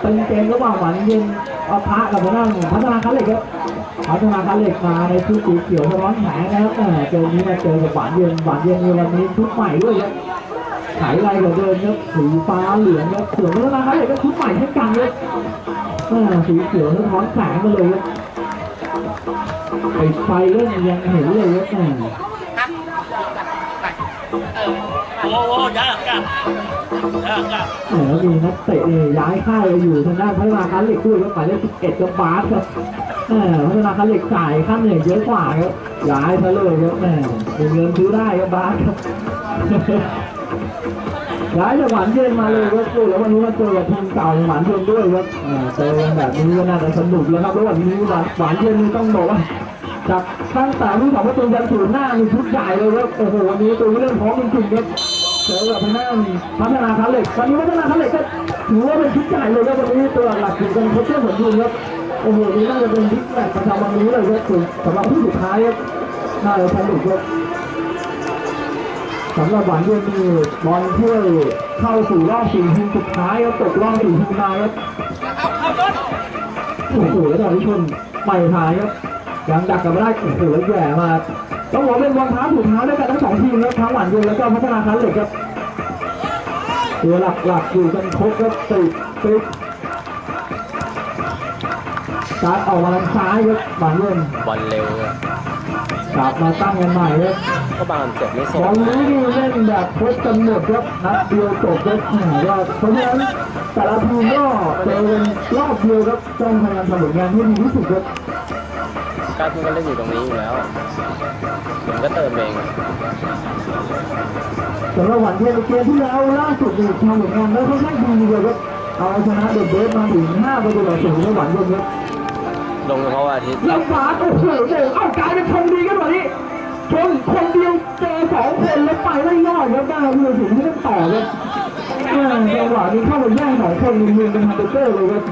เป็นเกมระหว่างหวานเย็นอาพระกับทางด้านพัฒนาคันเหล็กครับพัฒนาคันเหล็กมาในชุดสีเขียวสะท้อนแสงนะครับเออเจอนี้มาเจอกับหวานเย็นหวานเย็นในวันนี้ชุดใหม่ด้วยครับขายไรกว่าเดิมครับสีฟ้าเหลืองครับส่วนพัฒนาคันเหล็กก็ชุดใหม่เช่นกันครับเอสีเขียวสะท้อนแสงมาเลยครับไปไฟเล่นยังเห็นเลยครับ โอ้โหย้ายหลังกลับย้ายหลังกลับแหมมีนักเตะนี่ย้ายค่ายไปอยู่ทางด้านพัฒนาการเหล็กด้วยครับหมายเลข11กับบาสครับแหมพัฒนาการเหล็กจ่ายค่าเหนื่อยเยอะกว่าครับย้ายซะเลยครับแหมเงินซื้อได้ครับบาสครับย้ายจากหวานเย็นมาเลยครับโอ้แล้ววันนี้มาเจอกับทีมเก่าหวานเย็นด้วยครับเจอแบบนี้ก็น่าจะสนุกแล้วครับแล้ววันนี้หวานหวานเย็นนี่ต้องบอกว่า จากตั้งแต่ลูกสองประตูยันศูนหน้ามีชุดใหญ่เลยครับโอ้โหวันนี้ตัวเรื่องพร้อมจริงๆครับเจอกับทางด้านพัฒนาคันเหล็กวันนี้พัฒนาคันเหล็กก็ถือว่าเป็นชุดใหญ่เลยครับวันนี้ตัวหลักอยู่กันครบเส้นสมบูรณ์ครับโอ้โหนี่น่าจะเป็นบิ๊กแมตช์ประจำวันนี้เลยครับสำหรับผู้สุดท้ายครับน่าจะสนุกครับสำหรับหวานเย็นนี่บอลถ้วยเข้าสู่รอบสี่ทีมสุดท้ายครับตกรอบสี่ทีมมาครับโอ้โหแล้วตอนนี้ชนไปท้ายครับ ยังดักกันไม่ได้โอ้โหแย่มาต้องบอกเป็นรองเท้าถุงเท้าด้วยกันทั้งสองทีมครับทั้งหวานเย็นแล้วก็พัฒนาคันเหล็กครับตัวหลักๆอยู่กันครบครับติดติดการดออกมาทางซ้ายครับหวานเย็นบอลเร็วอะกลับมาตั้งกันใหม่ครับก็บางเจ็บไม่สบอลนี้นี่เล่นแบบครบกันหมดครับนัดเดียวจบครับแหมก็เพราะฉะนั้นแต่ละทีมก็เจอกันรอบเดียวครับต้องพยายามทำผลงานให้ดีที่สุดครับ การพูดก็เล่นอยู่ตรงนี้อยู่แล้วผมก็เติมเองสำหรับหวานเย็นในเกมที่แล้วล่าสุดนี่ทำผลงานได้ค่อนข้างดีเลยครับเอาชนะเดอะเบสมาถึง5ประตูต่อศูนย์ในหวานเย็นครับลงเฉพาะวันอาทิตย์แล้วฟาดโอ้โหโอ้โหเอ้ากลายเป็นชนดีกันวันนี้ชนคนเดียวเจอสองคนแล้วไปไม่รอดครับได้เรือถึงไม่ต้องต่อครับเออจังหวะนี้เข้าไปแย่งสองคนมือเป็นฮันเตอร์เลยครับ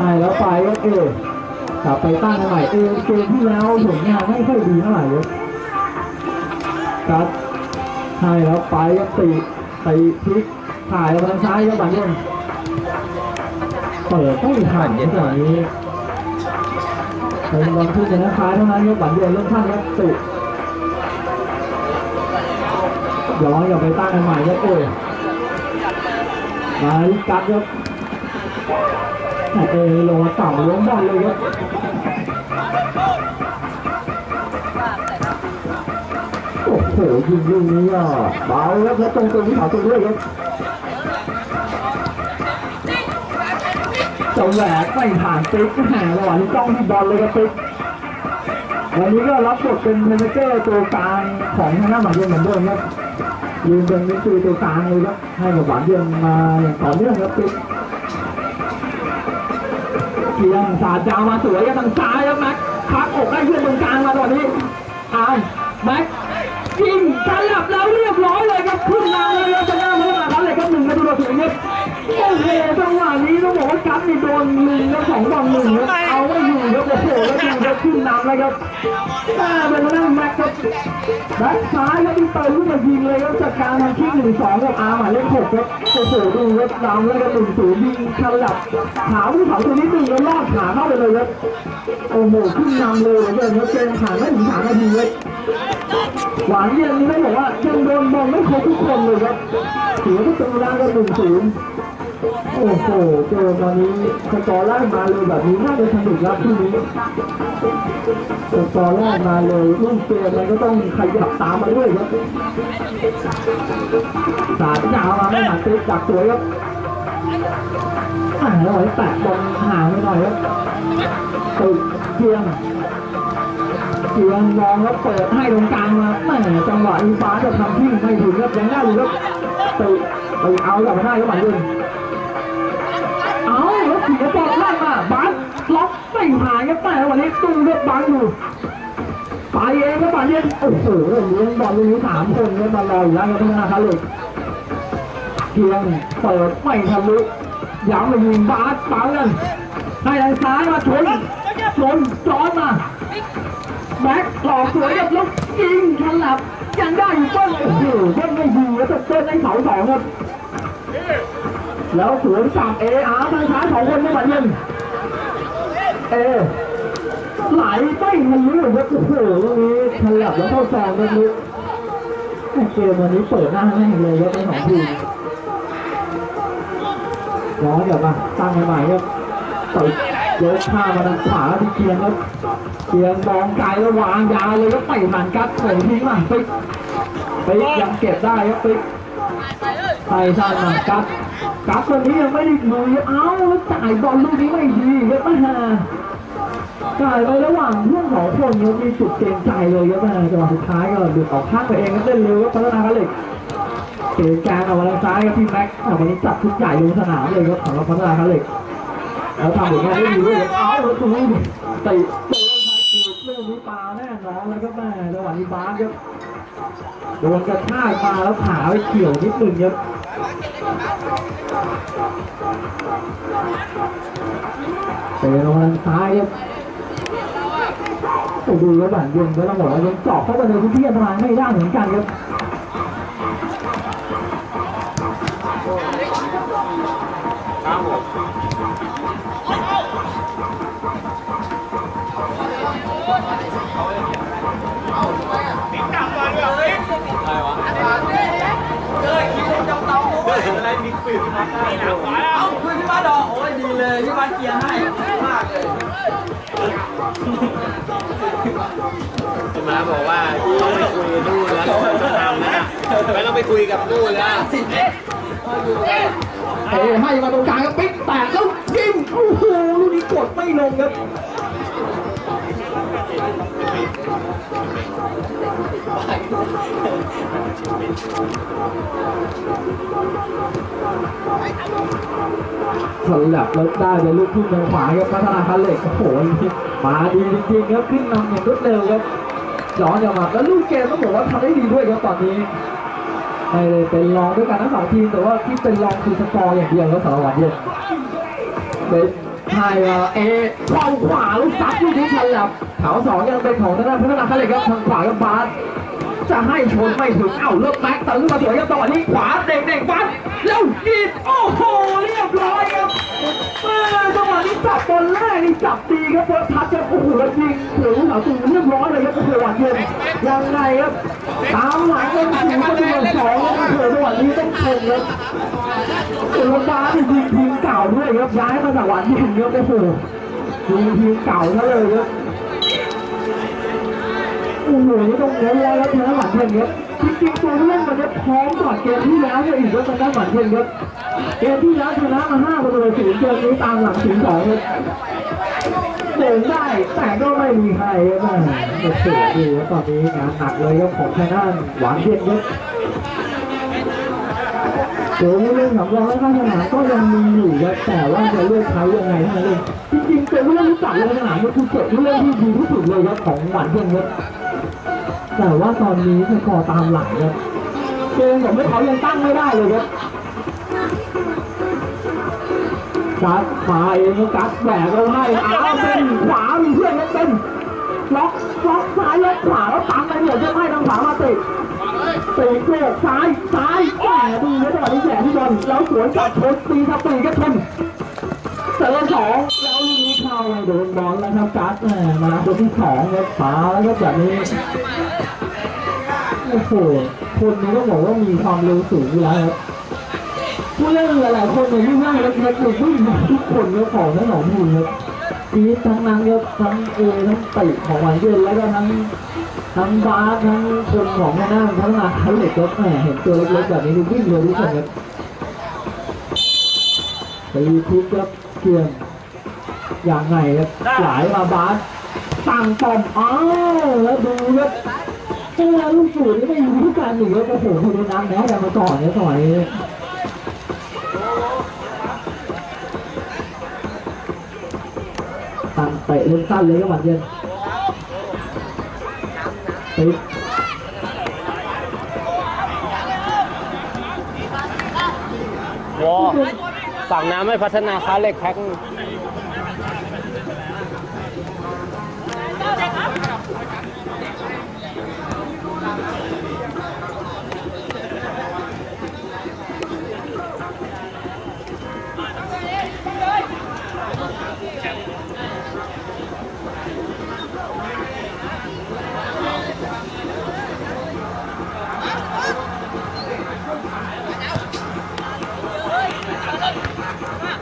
ใช่แล้วไปครับเออกลับไปตั้งใหม่เอเกมที่แล้วผลงานไม่ค่อยดีเท่าไหร่ครับครับใช่แล้วไปครับตีตีพลิกถ่ายแล้วทางซ้ายครับบางคนเปิดไม่ทันจังหวนี้เป็นบอลขึ้นในนะคะเท่านั้นครับบันเดียวเริ่มขั้นครับติดย้อนกลับไปตั้งกันใหม่ครับเออมาลิกัดครับ เอลงมาต่ำล้มบอลเลยครับโอ้โหยิงลูกนี้ก็เบาครับแล้วตรงตัวที่เขาตัวด้วยครับจะแหวกไม่ผ่านติ๊กแหมระหว่างนี้จ้องที่บอลเลยครับติ๊กวันนี้ก็รับบทเป็นเมนเจอร์ตัวกลางของทางหน้าหวานเย็นเหมือนเดิมครับยืนเป็นมิสซีตัวกลางเลยครับให้กับหวานเย็นมาอย่างต่อเนื่องครับติ๊ก เกียงสาดยาวมาสวยกันทางซ้ายครับแม็กพักอกได้เพื่อนตรงกลางมาตอนนี้อ้าวแม็กยิงสลับแล้วเรียบร้อยเลยครับขึ้นมาเลยครับจะหน้าเมื่อไหร่ครับเลยครับหนึ่งประตูต่อศูนย์ครับโอ้โหจังหวะนี้ต้องบอกว่ากั๊บนี่โดนหนึ่งแล้วสองต่อหนึ่งเอาไม่ ครับโอ้โหแล้วดูครับขึ้นนำเลยครับแม่เป็นทางด้านแม็กครับแบ็คซ้ายครับที่เติมขึ้นมายิงเลยครับจากการทำคิกหนึ่งสองกับอาหมายเลขหกครับโอ้โหดูครับนำเลยครับหนึ่งศูนย์ยิงฉลับขาผู้เขาตัวนี้หนึ่งแล้วลอดขาเข้าไปเลยครับโอ้โหขึ้นนำเลยเหมือนเดิมครับเกมผ่านไม่ถึงสามนาทีเลยหวานเย็นนี่ต้องบอกว่ายังโดนบอลไม่ครบทุกคนเลยครับเสียประตูแรกก็หนึ่งศูนย์ โอ้โหเจอตอนนี้สกอร์แรกมาเลยแบบนี้น่าจะสนุกครับที่นี้สกอร์แรกมาเลยลูกเกมมันก็ต้องขยับตามมาด้วยครับสาดยาวมาไม่หนักติ๊กจากสวยครับอ่าแล้วไอ้แตะบอลห่างไปหน่อยครับตึกเกียงเกียงมองแล้วเปิดให้ตรงกลางมาแหมจังหวะอีฟ้าจะทำที่ไม่ถึงครับยังได้อยู่ครับตึกไปเอากลับมาได้ครับหมายถึง หายครับแต่วันนี้ตุ้งเลือกบังอยู่ไปเองครับบาเย็นโอ้โหเลี้ยงบอลลูกนี้สามคนเนี่ยมารออยู่แล้วครับท่านครับเลยเกียงเปิดไม่ทะลุย้ำมายิงบาสปังกันให้ทางซ้ายมาชนชนจอนมาแบ็คหลอกสวยครับล้วยิงฉลับยังได้อยู่ต้นโอ้โหต้นไม่ดีแล้วแต่ต้นได้เสาสองครับแล้วสวนสับเออาร์ทางซ้ายสองคนไม่หวั่นเย็น เอไหลไม่ทะลุครับโอ้โหตรงนี้ฉลับแล้วเข้าซองตรงนี้เกมวันนี้เปิดหน้าแม่งเลยครับทั้งสองทีมย้อนกลับมาตั้งใหม่ๆครับติดยกข้ามาทางขวาที่เกียงครับเกียงมองไกลแล้ววางยาวเลยก็ไปหันกัดโผล่ทิ้งมาปิ๊กปิ๊กยังเก็บได้ครับปิ๊กไปสร้างมากัด กัดคนนี้ยังไม่ได้มือเอ้าแล้วจ่ายบอลลูกนี้ไม่ดีครับมากจ่ายไประหว่างเพื่อนสองคนยังมีจุดเกรงใจเลยครับมากจังหวะสุดท้ายก็หลุดออกข้างตัวเองก็เต้นเร็วก็พัฒนากันเหล็กเกมกางเอามาทางซ้ายครับพี่แม็กซ์วันนี้จับทุกใหญ่ลงสนามเลยครับสำหรับพัฒนากันเหล็กแล้วทำผลงานได้ดีด้วยเอ้าแล้วตรงนี้เตะเตะเรื่องนี้ปาแน่นอนแล้วก็แม่จังหวะนี้บาสครับโดนกระชากมาแล้วขาไปเกี่ยวนิดนึงครับ เตะลงทางซ้ายครับโอ้ดูแล้วแบบยังไม่ต้องบอกว่ายังเจาะเข้าไปในพื้นที่อันตรายไม่ได้เหมือนกันครับครับผม อะไรบิ๊กฟิลมาด้วยเอาคุยพี่บ้านดอกโอ้ยดีเลยพี่บ้านเกียร์ให้มากเลยพี่มาบอกว่าต้องไปคุยกับนู่นแล้วต้องทำนะไม่ต้องไปคุยกับนู่นแล้วเอ้ให้มาตรงกลางครับปิ๊กแตกแล้วยิงโอ้โหลูกนี้กดไม่ลงครับ สลับแล้วได้เลยลูกทุ่งทางขวาครับพัฒนาคันเหล็กโอ้โหมาดีจริงๆครับขึ้นนำอย่างรวดเร็วครับย้อนกลับมาแล้วลูกเกมต้องบอกว่าทำได้ดีด้วยครับตอนนี้ไม่ได้เป็นรองด้วยกันทั้งสองทีมแต่ว่าที่เป็นรองคือสกอร์อย่างเดียวครับสารวัตรเย็นเป็นไทยเอเข้าขวาลูกซัดลูกนี้ฉลับแถวสองยังเป็นของทางด้านพัฒนาคันเหล็กครับทางขวากับบาส จะให้ชนไม่ถึง เอ้าเลิกแม็กซ์ตื่นมาสวยครับจังหวะนี้ขวาเด็กๆฟันแล้วยิงโอ้โหเรียบร้อยครับแม่จังหวะนี้จับบอลแรกนี่จับดีครับเฟิร์สทัชครับโอ้โหแล้วยิงถึงเหาตูเรียบร้อยเลยครับโอ้โหหวานเย็นยังไงครับตามหลังเป็นถึงประตูสองโอ้โหจังหวะนี้ต้องชมครับสุรบาที่ยิงทีมเก่าด้วยครับย้ายมาจากหวานเย็นครับโอ้โหยิงทีมเก่าซะเลยครับ โอ้โหนี่ต้องเน้แล้วครับชนะหวานเย็นครับจริงๆตัวเล่นมันจะพร้อมก่อนเกมที่แล้วเนี่ยอีกว่าชนะหวานเย็นครับเกมที่แล้วชนะมาห้าประตูศูนย์เกมนี้ตามหลังถึงสองครับเดินได้แต่ก็ไม่มีใครครับแม่โอ้โหดูครับตอนนี้งานหนักเลยครับของชนะหวานเย็นครับตัวผู้เล่นสำรองและข้างสนามก็ยังมีอยู่ครับแต่ว่าจะเลือกใช้ยังไงนั้นเองจริงๆตัวผู้เล่รู้จักเลยสนามมันคือเก็บผู้เล่นที่ดีที่สุดเลยครับของหวานเย็นครับ แต่ว่าตอนนี้สกอร์ตามหลังครับเกมของพวกเขายังตั้งไม่ได้เลยครับกัดมาเองกัดแหวกเราให้อ้าวเป็นขวามีเพื่อนครับเป็นล็อกล็อกซ้ายล็อกขวาแล้วตามไปเหมดจะให้ทางขวามาติดตีโกกซ้ายซ้ายแหมดีนะจังหวะนี้แหมที่บอลแล้วสวนกลับชนตีทับตีก็ชนเจอสองแล้วลูกนี้เข้าไปโดนบอลแล้วครับกัดแหมมาคนที่สองครับขวาแล้วก็แบบนี้ โอ้โหคนนี้ต้องบอกว่ามีความเร็วสูงอยู่แล้วครับผู้เล่นหลายๆคนเนี่ยวิ่งง่ายแล้วเล็กๆวิ่งมาทุกคนก็ของทั้งสองทีมครับทีทั้งนั้นครับทั้งเอทั้งติของหวานเย็นแล้วก็ทั้งทั้งบาสทั้งคนของแม่น้ำทั้งนาคันเหล็กครับแหมเห็นตัวเล็กๆแบบนี้ดูวิ่งเร็วทุกคนครับตีทุกครับเกียงอย่างไงครับหลายมาบาสสั่งตอมอ้าวแล้วดูครับ เออลูกสูตรนี่ไม่อยู่ที่การหนีแล้วโอ้โหคนน้ำแม้แต่มาก่อนเนี่ยสมัยตั้งเตะเล่นสั้นเลยก็หวานเย็นติดวอสั่งน้ำให้พัฒนาค้าเหล็กแพ็ค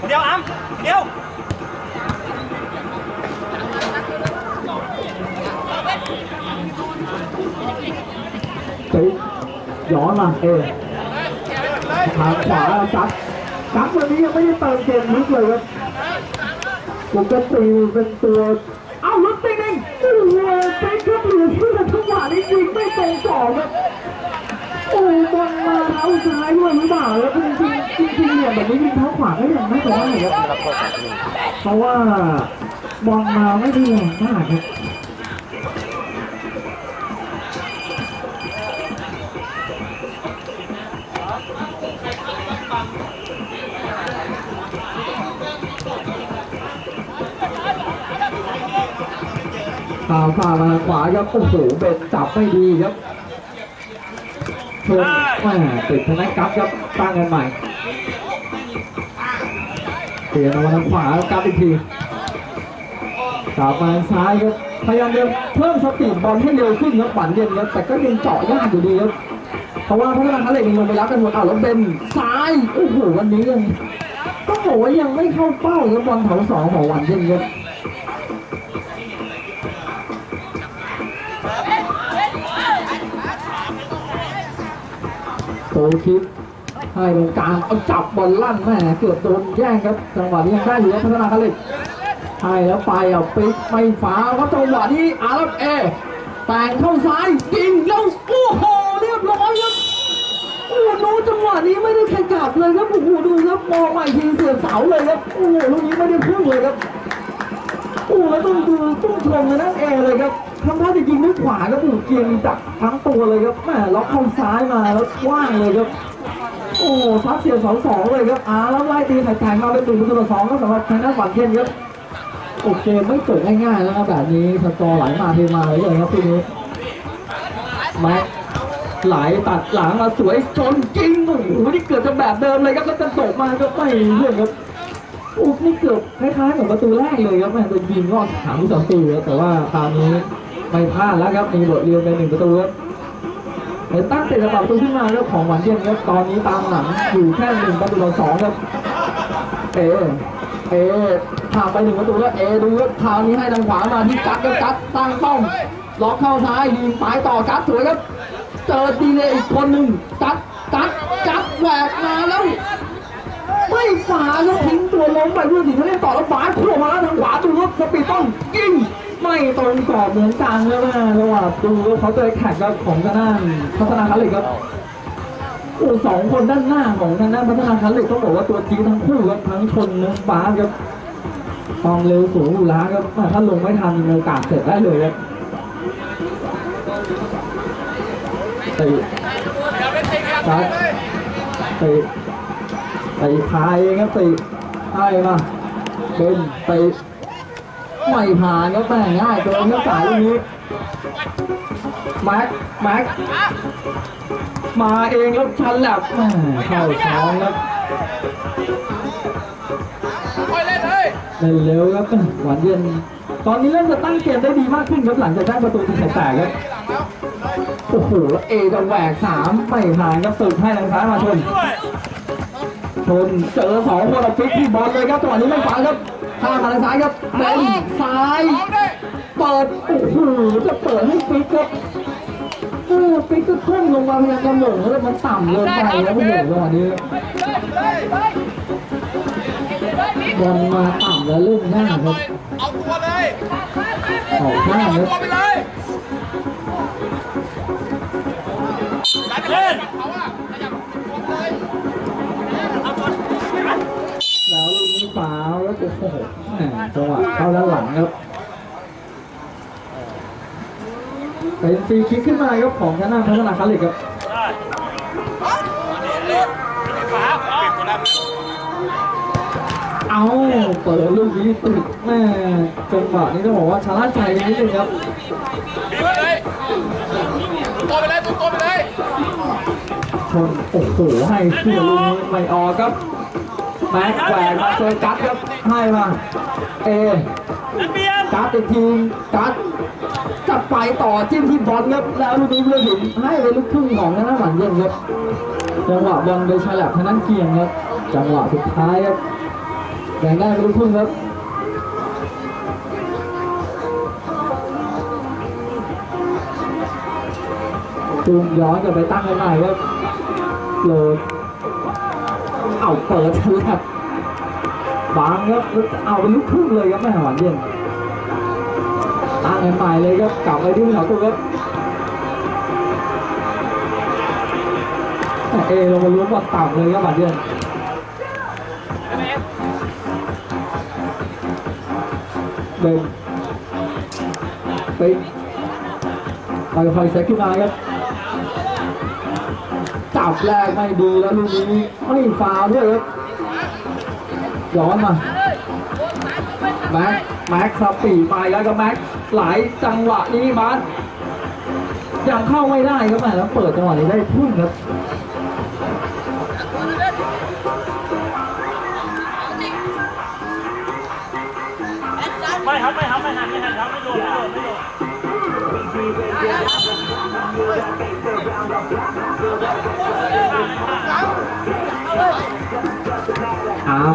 เดี๋ยวอ้ํเดี๋ยวเฮ้ยย้อนมาเอทางขวาจัดจัดวันนี้ยังไม่ได้เติมเกมลึกเลยครับปกติเป็นตัวเอ้าลุกติงเองโอ้โหเป็นครับเหลือเชื่อจังหวะนี้ยิงไม่ตรงจ่อครับ โอ้บอลมาเท้าซ้ายด้วยหรือเปล่าแล้วจริงจริงจริงเนี่ยแบบนี้ยิงเท้าขวาก็ยังไม่ตัวได้ครับเพราะว่าบอลมาไม่ด้แรงมากครับข่าวข่าวมาขวาครับโอ้โหเบ็ดจับไม่ดีครับ ชนแม่ติดทางนั้นกลับครับตั้งกันใหม่เปลี่ยนออกมาทางขวาแล้วกลับอีกทีกลับมาทางซ้ายครับพยายามจะเพิ่มสปีดบอลให้เร็วขึ้นครับหวานเย็นครับแต่ก็ยังเจาะยากอยู่ดีครับเพราะว่าพัฒนาการเหล็กยังลงไปรับกันหมดอ้าวแล้วเป็นซ้ายโอ้โหวันนี้ยังต้องบอกว่ายังไม่เข้าเป้าครับบอลแถวสองของหวานเย็นครับ ตคิดให้ตรงกลางเอาจับบอลลั่นแม่เกือบโดนแย่งครับจังหวะนี้ยังได้อยู่ครับพัฒนาการเลยให้แล้วไปเอาปิดไม่ฟาครับจังหวะนี้อาร์เอแต่งเข้าซ้ายยิงแล้วโอ้โหเรียบร้อยครับโอ้โหดูจังหวะนี้ไม่ได้ขยับเลยครับโอ้โหดูครับมองใหม่ทีเสียบเสาเลยครับโอ้โหลูกนี้ไม่ได้พุ่งเลยครับโอ้แล้วต้องดูต้องชมเลยนะเอเลยครับ ทำท่าจะยิงด้วยขวาครับปูเกียงจับทั้งตัวเลยครับแม่ล็อกเข้าซ้ายมาแล้วว่างเลยครับ โอ้ซัดเสียสองสองเลยครับอ่าแล้วไล่ตีไข่แทงมาเป็นหนึ่งประตูต่อสองก็สำหรับทางด้านฝันเทียนครับโอเคไม่เกิดง่ายๆแล้วครับแบบนี้สกอร์ไหลมาเทมาเลยครับทีนี้แม็กไหลตัดหลังมาสวยจนจริงโอ้โหนี่เกือบจะแบบเดิมเลยครับแล้วจะตกมาก็ไม่เรื่องครับโอ้นี่เกือบคล้ายๆเหมือนประตูแรกเลยครับแม่ตัวยิงก็ถามสองตูครับแต่ว่าคราวนี้ ไม่พลาดแล้วครับมีบทเรียนไปหนึ่งประตูครับเห็นตั้งเตะกระเป๋าประตูขึ้นมาแล้วของหวานเย็นครับตอนนี้ตามหลังอยู่แค่หนึ่งประตูต่อสองครับเอเอพาไปหนึ่งประตูแล้วเอดูครับคราวนี้ให้ทางขวามาที่กัดครับกัดตั้งป้อมล็อกเข้าซ้ายยิงปลายต่อกัดสวยครับเจอดีเลยอีกคนหนึ่งกัดกัดกัดแหวกมาแล้วไม่ฝาแล้วทิ้งตัวล้มไปเพื่อสิทธิ์เล่นต่อแล้วบาสพุ่มาแล้วทางขวาดูครับสปีดต้องยิง ไม่ตรงกรอบเหมือนกันแล้วนะจังหวะดูเขาเจอแข่งกับของทางด้านพัฒนาคารเล็กครับโอ้สองคนด้านหน้าของทางด้านพัฒนาคารเล็กต้องบอกว่าตัวจี๊ทั้งคู่ครับทั้งชนทั้งบาครับความเร็วสูงอยู่แล้วครับถ้าลงไม่ทันมีโอกาสเสร็จได้เลยครับตีครับตีตีพายเองครับตีให้มาเป็นตี ไม่ผ่านครับแม่ง่ายเกินครับสายตรงนี้แม็กแม็กมาเองแล้วชันแหลบเข้าท้องครับเล่นเร็วครับหวานเย็นตอนนี้เริ่มจะตั้งเกมได้ดีมากขึ้นครับหลังจากได้ประตูที่แตกครับโอ้โหแล้วเอจะแหวกสามไม่ผ่านครับสึกให้ทางซ้ายมาชนชนเจอสองคนเอาพลิกที่บอลเลยครับจังหวะนี้ไม่ฝังครับ ข้ามมาทางซ้ายครับเป็นซ้าย เปิด โอ้โห จะเปิดให้ปิ๊กครับเออปิ๊กก็ทุ่มลงมาพยายามจะหม่งแล้วมันต่ำเกินไปแล้วผู้หญิงจังหวะนี้บอลมาต่ำแล้วเล่นยากครับเอาตัวเลยออกข้างครับตัวไปเลยเล่น ฟาวแล้วโอ้โหแหม่จังหวะเข้าด้านหลังครับเป็นฟรีคิกขึ้นมาครับของชนะพัฒนาคาเหล็กครับได้ฝาปิดตัวนั้นเอาเปิดลูกนี้ติดแม่จังหวะนี้ต้องบอกว่าชาล่าใจไปนิดนึงครับบีบไปเลยตัวไปเลยตัวไปเลยชนโอ้โหให้เชื่อลูกนี้ไม่ออกครับ แม็กแหวกมาเจอกัดครับให้มา เอนักเบียนกัดอีกทีกัดจะไปต่อจิ้มที่บอลครับแล้วลูกนี้เพื่อหินให้ไปลูกครึ่งของทางด้านหลังเย็นครับจังหวะบอลไปฉลับทางด้านเกียงครับจังหวะสุดท้ายครับแบ่งได้ไม่รู้ครึ่งครับจูงย้อนกลับไปตั้งกันใหม่ครับโหลด เอาเปิดฉลับบางครับแล้วเอาเป็นลูกครึ่งเลยครับแม่หวานเย็นตั้งกันใหม่เลยครับกลับไปที่เขาตัวครับแต่เอลงมาล้วงบอลต่ำเลยครับหวานเย็นเดินไปค่อยๆเซ็ตขึ้นมาครับจับแรกไม่ดีแล้วลูกนี้ ไม่ฟาวล์ด้วยครับย้อนมาแม็กแม็กสปีดไปแล้วก็แม็กหลายจังหวะนี้บาสยังเข้าไม่ได้ครับแม่แล้วเปิดจังหวะนี้ได้พุ่งครับไม่ครับไม่ครับไม่หันไม่หันครับไม่โดนไม่โดนไม่โดน อา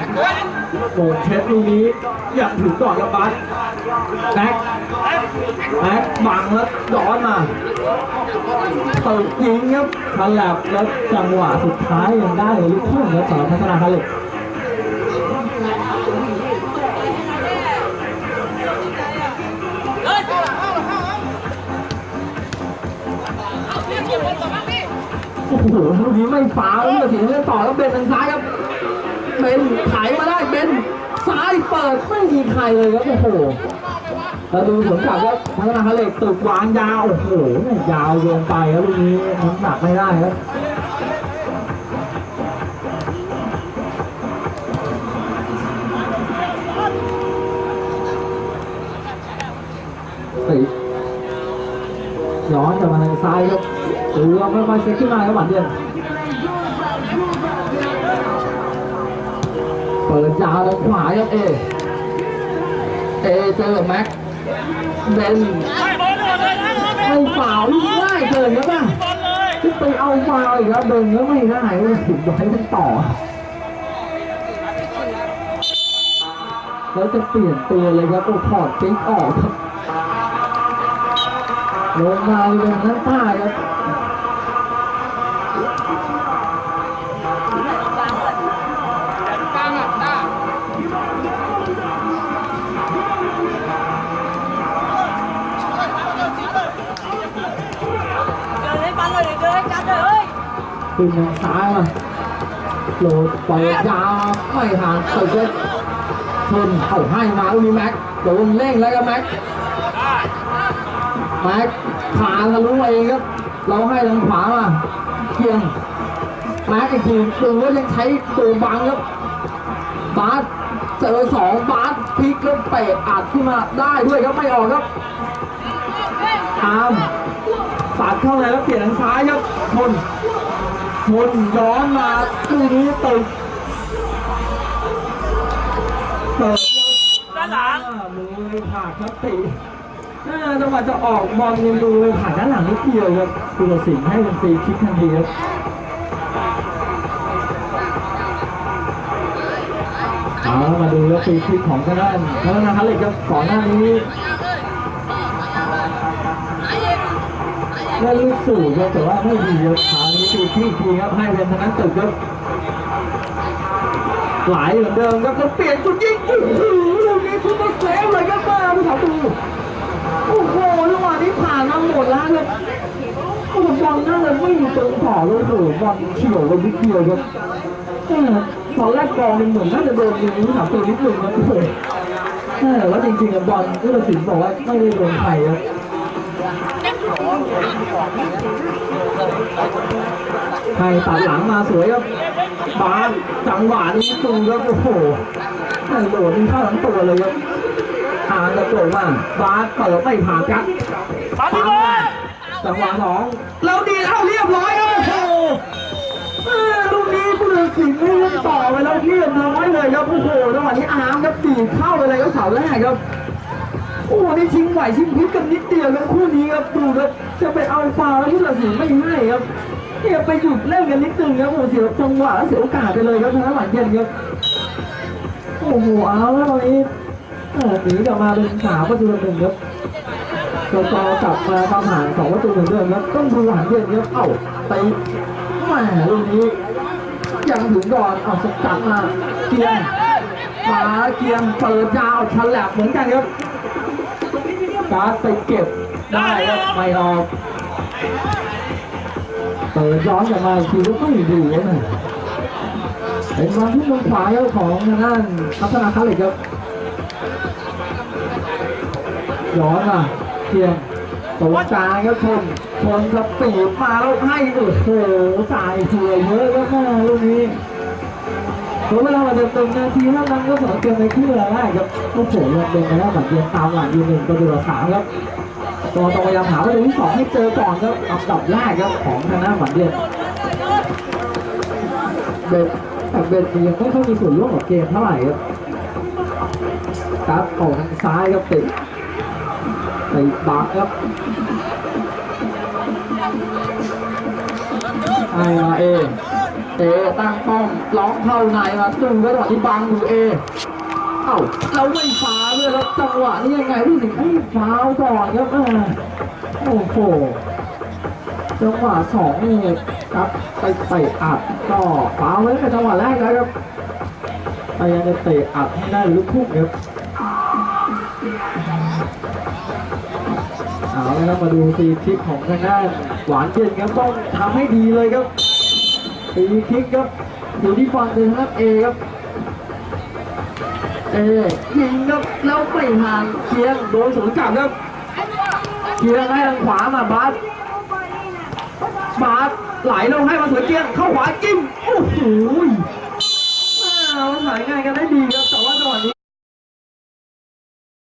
โดเช็ดลูกนี้อยังถึงก่อนกับบาสแม็กแม็กบังแล้วย้อนมาเติยิงครับฉลับแล้วจังหวะสุดท้ายยังได้เลยลูกทุ่งครับสำหรับพัฒนาคาเล็กโอ้โหลูกนี้ไม่ฟ้าวล์เลยสิเล่นต่อแล้วเบนทางซ้ายครับ เบนไถมาได้เบนซ้ายเปิดไม่มีใครเลยครับโอ้โหแล้วดูผลกลับครับพัฒนาคาเหล็กตึกวางยาวโอ้โหยาวโยงไปครับลูกนี้น้ำหนักไม่ได้ครับติย้อนกลับมาทางซ้ายครับดูว่าค่อยๆเซ็ตขึ้นมาครับหวานเดียน ปิดยาวทางขวาครับเอ เอเจอแม็กเบนไม่บอลเลยนะบอลเอาวลูกง่ายเกินครับป่ะที่ไปเอาฟาวอีกครับเบนก็ไม่ได้ก็ถึงย้อยกันต่อ แล้วจะเปลี่ยนตัวเลยครับโอ้ถอดปิ๊กออกครับลงมาเลยนั้นใต้ครับ ขึ้นทางซ้ายมาโหลดเปิดยาวไม่ห่างตึกเลยชนเข้าให้มาลูกนี้แม็กโดนเร่งแล้วก็แม็กแม็กขาทะลุเองครับ เราให้ทางขวามาเคียงแม็กอีกทีดูว่ายังใช้ตัวบังครับบาสเจอสองบาสพลิกแล้วเตะอัดขึ้นมาได้ด้วยครับไม่ออกครับตามสาดเข้าในแล้วเปลี่ยนทางซ้ายครับชน ชนย้อนมาลูกนี้ตึกเปิดด้านหลังมือขาดครับตีน่าจังหวะจะออกบอลยังดูขาดด้านหลังนิดเดียวครับสุรสิงห์ให้เป็นฟรีคิกทันทีครับเอาละมาดูแล้วฟรีคิกของทางด้านพัฒนาคาเหล็กครับก่อนหน้านี้ ได้ลูกสู่ครับแต่ว่าไม่ดีครับคราวนี้ฟรีคิกทีครับให้เป็นทางด้านตึกครับไหลเหมือนเดิมครับแล้วเปลี่ยนจุดยิงโอ้โหลูกนี้ซุปเปอร์เซฟเลยครับมาผู้สาวตูโอ้โหจังหวะนี้ผ่านมาหมดแล้วครับโอ้โหบอลน่าจะไม่มีตรงต่อเลยโอ้โหบอลเฉียวไปนิดเดียวครับเออตอนแรกกองมันเหมือนน่าจะโดนยิงผู้สาวตูนิดนึงครับโอ้โหเออแล้วจริงๆอะบอลผู้ตัดสินบอกว่าไม่ได้โดนใครครับ ใครตัดหลังมาสวยครับบาสจังหวะนี้ตูครับโอ้โหโดดนี่เข้าทั้งตัวเลยครับอ่านกระโดดมาบาสเปิดไม่ผ่านกันบอลที่บอลจังหวะสองแล้วดีเอาเรียบร้อยครับโอ้โหลูกนี้ผู้ตัดสินไม่เล่นต่อไปแล้วเรียบร้อยเลยครับโอ้โหจังหวะนี้อาร์มครับตีเข้าไปเลยครับเสาแรกครับ โอ้โหนี่ชิงไหวชิงพลิกกันนิดเดียวครับคู่นี้ครับดูครับจะไปเอาฟาวล์แล้วผู้ตัดสินไม่ให้ครับเนี่ยไปหยุดเล่นกันนิดนึงครับโอ้โหเสียจังหวะเสียโอกาสไปเลยครับทางด้าหลังเย็นครับโอ้โหเอาแล้วตอนนี้เออหนีกลับมาเป็นสามประตูหนึ่งครับกกกลับมาทำหาสองประตูเหมือนเดิมครับต้องดูหันเย็นครับเอ้าตีแหมลูกนี้ยังถึงก่อนเอาสกัดมาเกียงมาเกียงเปิดยาวฉลับเหมือนกันครับ การ์ดไปเก็บได้ครับไม่ออกเปิดย้อนกลับมาอีกทีก็ไม่ดีเลยนะเป็นบอลที่มุมขวาครับของทางด้านพัฒนาคาเหล็กครับย้อนมาเทียงตรงกลางครับชนชนสปีดมาแล้วให้โอ้โหจ่ายเถื่อเยอะครับแม่ลูกนี้ ตัวเวลามาเดิมเต็มนาทีเท่านั้นก็สำหรับเกมในครึ่งเวลาแรกครับโอ้โหยังเป็นไปได้วแบบเดียวตามหลังอยู่หนึ่งประตูต่อสามครับตัวต้องพยายามหาประตูที่สองให้เจอก่อนครับอันดับแรกครับของทางด้าหมันเดียนเบนแต่เบนยังไม่ค่อยมีส่วนร่วมกับเกมเท่าไหร่ครับการ์ดออกทางซ้ายครับติดติดบักครับไอ้มาเอ เอตั้งป้อมล็อกเข้าในมาตึงก็ตอนที่บังอยู่เอเอ้าแล้วไม่ฟ้าเลยครับจังหวะนี้ยังไงผู้สิงให้ฟาก่อนครับโอ้โหจังหวะสองนี่ครับไปเตะอัดก็ฟ้าไว้ในจังหวะแรกแล้วครับพยายามจะเตะอัดให้ได้ลูกทุ่งครับเอาละครับมาดูตีคิกของทางด้านหวานเย็นครับต้องทำให้ดีเลยครับ ตีคิกครับอยู่ที่ฝั่งหนึ่งครับเอครับ เอยิงครับแล้วไม่ห่างเคียงโดนสวนกลับครับเคียงให้ทางขวามาบาสบาสไหลลงให้มาสวนเคียงเข้าขวาจิ้มโอ้โหหายง่ายกันเด้